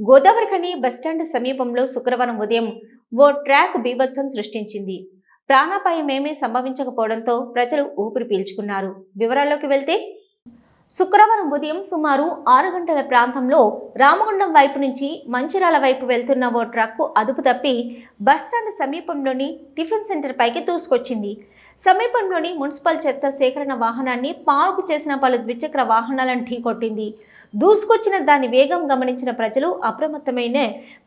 Godavarikhani bus stand సమీపంలో శుక్రవారం ఉదయం ఓ ట్రాక్ బీభత్సం సృష్టించింది. ప్రాణాపాయమేమీ సంభవించకపోవడంతో ప్రజలు ఊపిరి పీల్చుకున్నారు. వివరాల్లోకి వెళ్తే శుక్రవారం ఉదయం సుమారు ఆరు గంటల ప్రాంతంలో రామగుండం వైపు నుంచి మంచిరాల వైపు వెళ్తున్న ఓ ట్రక్కు అదుపు తప్పి బస్టాండ్ సమీపంలోని టిఫిన్ సెంటర్ పైకి దూసుకొచ్చింది. సమీపంలోని మున్సిపల్ చెత్త సేకరణ వాహనాన్ని పార్కు చేసిన పలు ద్విచక్ర వాహనాలను ఢీకొట్టింది. దూసుకొచ్చిన దాని వేగం గమనించిన ప్రజలు అప్రమత్తమైన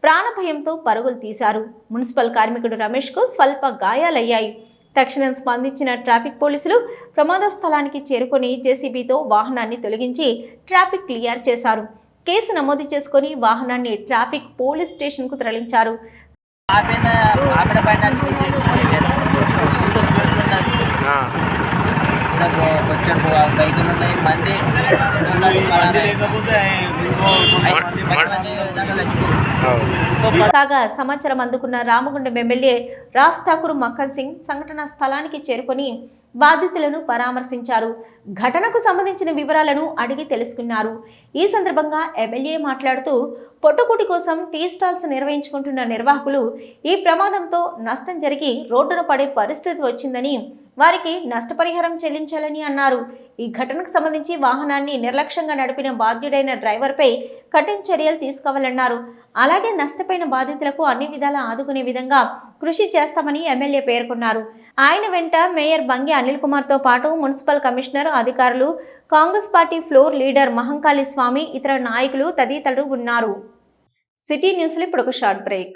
ప్రాణభయంతో పరుగులు తీశారు. మున్సిపల్ కార్మికుడు రమేష్కు స్వల్ప గాయాలయ్యాయి. తక్షణం స్పందించిన ట్రాఫిక్ పోలీసులు ప్రమాద స్థలానికి చేరుకొని జేసీబీతో వాహనాన్ని తొలగించి ట్రాఫిక్ క్లియర్ చేశారు. కేసు నమోదు చేసుకొని వాహనాన్ని ట్రాఫిక్ పోలీస్ స్టేషన్కు తరలించారు. వచ్చాడు బైకులు ఉన్నాయి మంది కాగా సమాచారం అందుకున్న రామగుండం ఎమ్మెల్యే రాజ్ ఠాకూర్ మక్కన్ సింగ్ సంఘటనా స్థలానికి చేరుకొని బాధితులను పరామర్శించారు. ఘటనకు సంబంధించిన వివరాలను అడిగి తెలుసుకున్నారు. ఈ సందర్భంగా ఎమ్మెల్యే మాట్లాడుతూ పొట్టుకుటి కోసం టీ స్టాల్స్ నిర్వహించుకుంటున్న నిర్వాహకులు ఈ ప్రమాదంతో నష్టం జరిగి రోడ్డున పడే పరిస్థితి వచ్చిందని వారికి నష్టపరిహారం చెల్లించాలని అన్నారు. ఈ ఘటనకు సంబంధించి వాహనాన్ని నిర్లక్ష్యంగా నడిపిన బాధ్యుడైన డ్రైవర్పై కఠిన చర్యలు తీసుకోవాలన్నారు. అలాగే నష్టపోయిన బాధితులకు అన్ని విధాలా ఆదుకునే విధంగా కృషి చేస్తామని ఎమ్మెల్యే పేర్కొన్నారు. ఆయన వెంట మేయర్ బంగి అనిల్ కుమార్తో పాటు మున్సిపల్ కమిషనర్ అధికారులు Congress party floor leader Mahankali Swamy ఇతర నాయకులు తదితరులు ఉన్నారు. సిటీ న్యూస్లో ఇప్పుడు ఒక షార్ట్ బ్రేక్.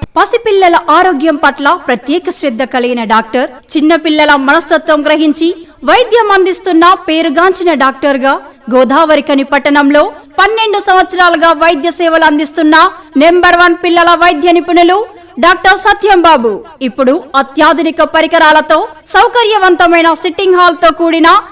పసిపిల్లల ఆరోగ్యం పట్ల ప్రత్యేక శ్రద్ధ కలిగిన డాక్టర్ చిన్నపిల్లల మనస్తత్వం గ్రహించి వైద్యం అందిస్తున్న పేరుగాంచిన డాక్టర్గా గోదావరికని పట్టణంలో పన్నెండు సంవత్సరాలుగా వైద్య సేవలు అందిస్తున్న నెంబర్ వన్ పిల్లల వైద్య నిపుణులు డాక్టర్ సత్యం బాబు. ఇప్పుడు అత్యాధునిక పరికరాలతో సౌకర్యవంతమైన సిట్టింగ్ హాల్తో కూడిన